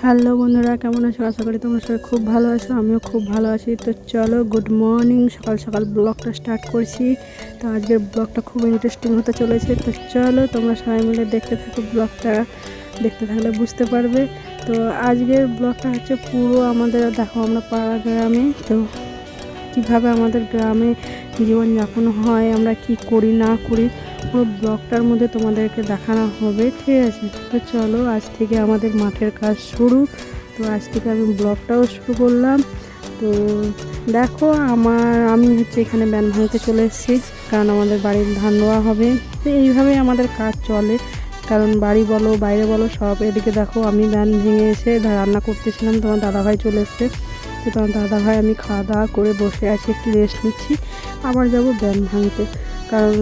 Hello বন্ধুরা, কেমন আছো? আশা করি তোমরা সবাই খুব ভালো আছো, আমিও খুব ভালো আছি। তো চলো গুড মর্নিং সকাল সকাল ব্লগটা স্টার্ট করছি। তো আজকের ব্লগটা খুব ইন্টারেস্টিং হতে চলেছে। তো চলো, তোমরা সবাই মিলে দেখতে থাকো ব্লগটা, দেখতে থাকলে বুঝতে পারবে। তো আজকের ব্লগটা হচ্ছে পুরো আমাদের, দেখো আমরা পাড়া গ্রামে, তো কীভাবে আমাদের গ্রামে জীবনযাপন হয়, আমরা কি করি, না করি পুরো ব্লগটার মধ্যে তোমাদেরকে দেখানো হবে, ঠিক আছে? তো চলো, আজ থেকে আমাদের মাঠের কাজ শুরু। তো আজ থেকে আমি ব্লগটাও শুরু করলাম। তো দেখো, আমার, আমি হচ্ছে এখানে ব্যান ভাঙতে চলে এসেছি, কারণ আমাদের বাড়ির ধান রোয়া হবে। তো এইভাবেই আমাদের কাজ চলে। কারণ বাড়ি বলো, বাইরে বলো, সব এদিকে দেখো, আমি ব্যান ভেঙে এসে রান্না করতেছিলাম, তোমার দাদাভাই চলে এসছে। তো তোমার দাদাভাই, আমি খাওয়া দাওয়া করে বসে আছি, একটু রেস্ট নিচ্ছি। আবার যাব ব্যান ভাঙতে। কারণ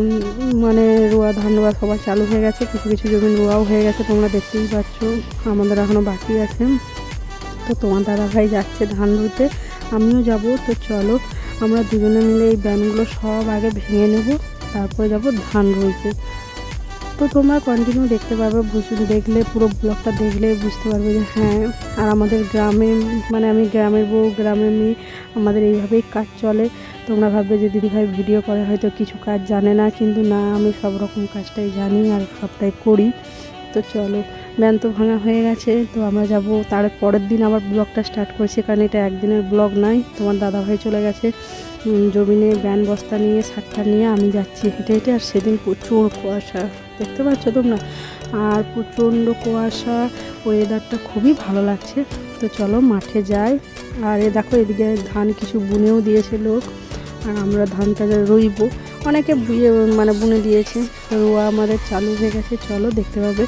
মানে রোয়া ধান রোয়া সবার চালু হয়ে গেছে, কিছু কিছু জমি রোয়াও হয়ে গেছে, তোমরা দেখতেই পাচ্ছ। আমাদের এখনও বাকি আছে। তো তোমার দাদাভাই যাচ্ছে ধান রুতে আমিও যাব। তো চলো, আমরা দুজনে মিলে এই ব্যানগুলো সব আগে ভেঙে নেব, তারপরে যাব ধান রুইতে। তো তোমরা কন্টিনিউ দেখতে পারবে দেখলে, পুরো ব্লগটা দেখলে বুঝতে পারবে যে হ্যাঁ আর আমাদের গ্রামে মানে আমি গ্রামের বউ, গ্রামের মেয়ে, আমাদের এইভাবেই কাজ চলে। তোমরা ভাববে যে দিদিভাই ভিডিও করে, হয়তো কিছু কাজ জানে না, কিন্তু না, আমি সব রকম কাজটাই জানি আর সবটাই করি। তো চলো ব্যান তো ভাঙা হয়ে গেছে, তো আমরা যাব তার পরের দিন আবার ব্লগটা স্টার্ট করছি, কারণ এটা একদিনের ব্লগ নয়, তোমার দাদাভাই চলে গেছে জমিনে ব্যান বস্তা নিয়ে শাকটা নিয়ে, আমি যাচ্ছি হেঁটে হেঁটে, আর সেদিন প্রচুর কুয়াশা, দেখতে পাচ্ছ তোমরা? আর প্রচণ্ড কুয়াশা ওয়েদারটা খুবই ভালো লাগছে, তো চলো মাঠে যাই, আর এ দেখো এদিকে ধান কিছু বুনেও দিয়েছে লোক। আর আমরা ধানটা রইব। অনেকে মানে বুনে দিয়েছে। রোয়া আমাদের চালু হয়ে গেছে। চলো দেখতে পাবে।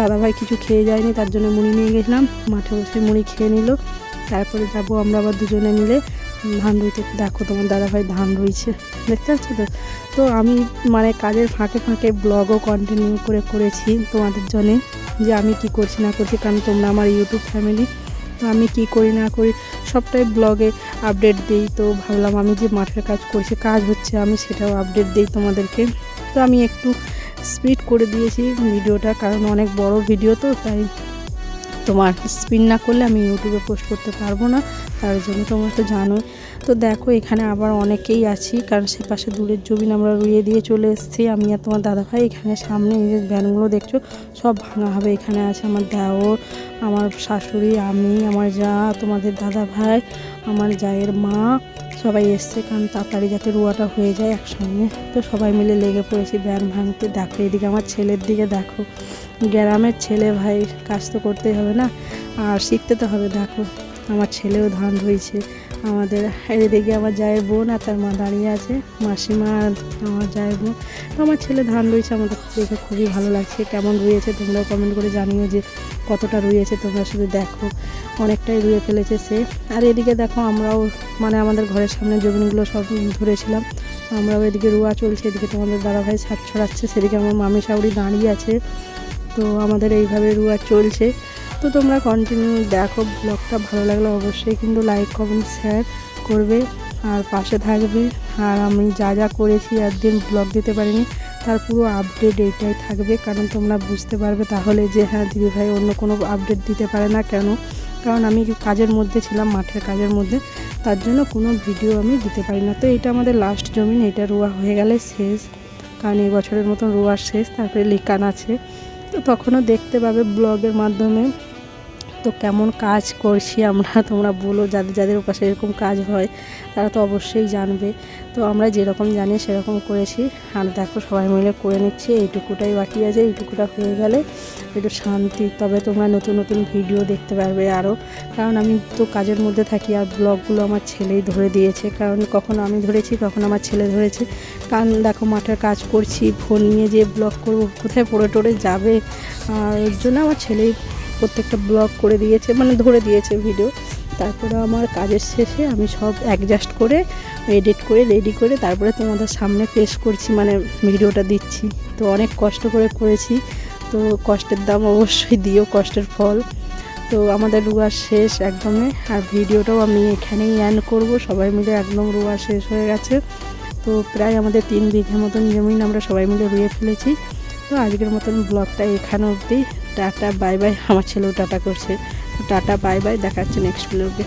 দাদাভাই কিছু খেয়ে যায়নি, তার জন্য মুড়ি নিয়ে গেছিলাম। মাঠে বসে মুড়ি খেয়ে নিল। তারপরে যাব আমরা আবার দুজনে মিলে। ধান রুইতে, দেখো তোমার দাদাভাই ধান রুইছে। দেখতে পাচ্ছ তো? তো আমি মানে কাজের ফাঁকে ফাঁকে ব্লগও কন্টিনিউ করে করেছি তোমাদের জন্যে। যে আমি কি করছি না করছি, কারণ তোমরা আমার ইউটিউব ফ্যামিলি আমি কি করি না করি সবটাই ব্লগে আপডেট দিই। তো ভাবলাম আমি যে মাঠের কাজ করছি কাজ হচ্ছে, আমি সেটাও আপডেট দিই তোমাদেরকে। তো আমি একটু স্পিড করে দিয়েছি ভিডিওটা, কারণ অনেক বড় ভিডিও তো, তাই তোমার স্পিড না করলে আমি ইউটিউবে পোস্ট করতে পারব না, তার জন্য তোমরা তো জানোই। তো দেখো, এখানে আবার অনেকেই আছি, কারণ সে পাশে দূরের জমিন আমরা রুইয়ে দিয়ে চলে এসেছি। আমি আর তোমার দাদাভাই এখানে সামনে এই যে ভ্যানগুলো দেখছ, সব ভাঙা হবে। এখানে আছে আমার দেওর, আমার শাশুড়ি, আমি, আমার যা, তোমাদের দাদা ভাই আমার জায়ের মা সবাই এসছে কারণ তাড়াতাড়ি যাতে রুয়াটা হয়ে যায় একসঙ্গে। তো সবাই মিলে লেগে পড়েছি ব্যান ভাঙতে। দেখো, এদিকে আমার ছেলের দিকে দেখো। গ্রামের ছেলে ভাই, কাজ তো করতেই হবে না, আর শিখতে তো হবে। দেখো, আমার ছেলেও ধান রয়েছে আমাদের এদিকে আমার জায়ের বোন আর তার মা দাঁড়িয়ে আছে। মাসিমা আমার জায়ের বোন। আমার ছেলে ধান রয়েছে আমাদের দেখে খুবই ভালো লাগছে। কেমন রয়েছে তোমরাও কমেন্ট করে জানিও যে কতটা রুইয়েছে, তোমরা শুধু দেখো। অনেকটাই রুয়ে ফেলেছে সে। আর এদিকে দেখো আমরাও মানে আমাদের ঘরের সামনে জমিগুলো সব ধরেছিলাম। আমরাও এদিকে রুয়া চলছে, এদিকে তোমাদের দাদাভাই ছাদ ছড়াচ্ছে, সেদিকে আমার মামি শাউরি দাঁড়িয়ে আছে। তো আমাদের এইভাবে রুয়া চলছে। তো তোমরা কন্টিনিউ দেখো ব্লগটা ভালো লাগলে অবশ্যই কিন্তু লাইক কমেন্ট শেয়ার করবে। আর পাশে থাকবে। আর আমি যা যা করেছি একদিন ব্লগ দিতে পারিনি, তার পুরো আপডেট এইটাই থাকবে। কারণ তোমরা বুঝতে পারবে তাহলে যে হ্যাঁ দিদিভাই অন্য কোনো আপডেট দিতে পারে না কেন? কারণ আমি কাজের মধ্যে ছিলাম, মাঠের কাজের মধ্যে। তার জন্য কোনো ভিডিও আমি দিতে পারি না। তো এটা আমাদের লাস্ট জমিন, এটা রোয়া হয়ে গেলে শেষ। কারণ এই বছরের মতন রোয়া শেষ, তারপরে লিকান আছে। তো তখনও দেখতে পাবে ব্লগের মাধ্যমে। তো কেমন কাজ করছি আমরা, তোমরা বলো যাদের যাদের ওপাশে এরকম কাজ হয়। তারা তো অবশ্যই জানবে। তো আমরা যেরকম জানি সেরকম করেছি। আর দেখো সবাই মিলে করে নিচ্ছি। এইটুকুটাই বাকি আছে, এইটুকুটা হয়ে গেলে একটু শান্তি। তবে তোমরা নতুন নতুন ভিডিও দেখতে পারবে আরও কারণ আমি তো কাজের মধ্যে থাকি আর ব্লগগুলো আমার ছেলেই ধরে দিয়েছে। কারণ কখনো আমি ধরেছি, কখনো আমার ছেলে ধরেছে। কারণ দেখো মাঠের কাজ করছি, ফোন নিয়ে যে ব্লগ করব, কোথায় পড়ে টড়ে যাবে? আর জন্য আমার ছেলেই প্রত্যেকটা ব্লগ করে দিয়েছে মানে ধরে দিয়েছে ভিডিও। তারপরে আমার কাজের শেষে আমি সব অ্যাডজাস্ট করে এডিট করে রেডি করে তারপরে তোমাদের সামনে পেশ করছি মানে ভিডিওটা দিচ্ছি। তো অনেক কষ্ট করে করেছি, তো কষ্টের দাম অবশ্যই দিও, কষ্টের ফল। তো আমাদের রুয়া শেষ একদমই আর ভিডিওটাও আমি এখানেই অ্যান করব, সবাই মিলে একদম রুয়া শেষ হয়ে গেছে। তো প্রায় আমাদের তিন বিঘে মতন জমিন আমরা সবাই মিলে রুয়ে ফেলেছি। তো আজকের মতন ব্লগটা এখানে অবধি, টাটা বাই বাই আমার ছেলেও টাটা করছে। টাটা বাই বাই দেখাচ্ছে নেক্সট ব্লগে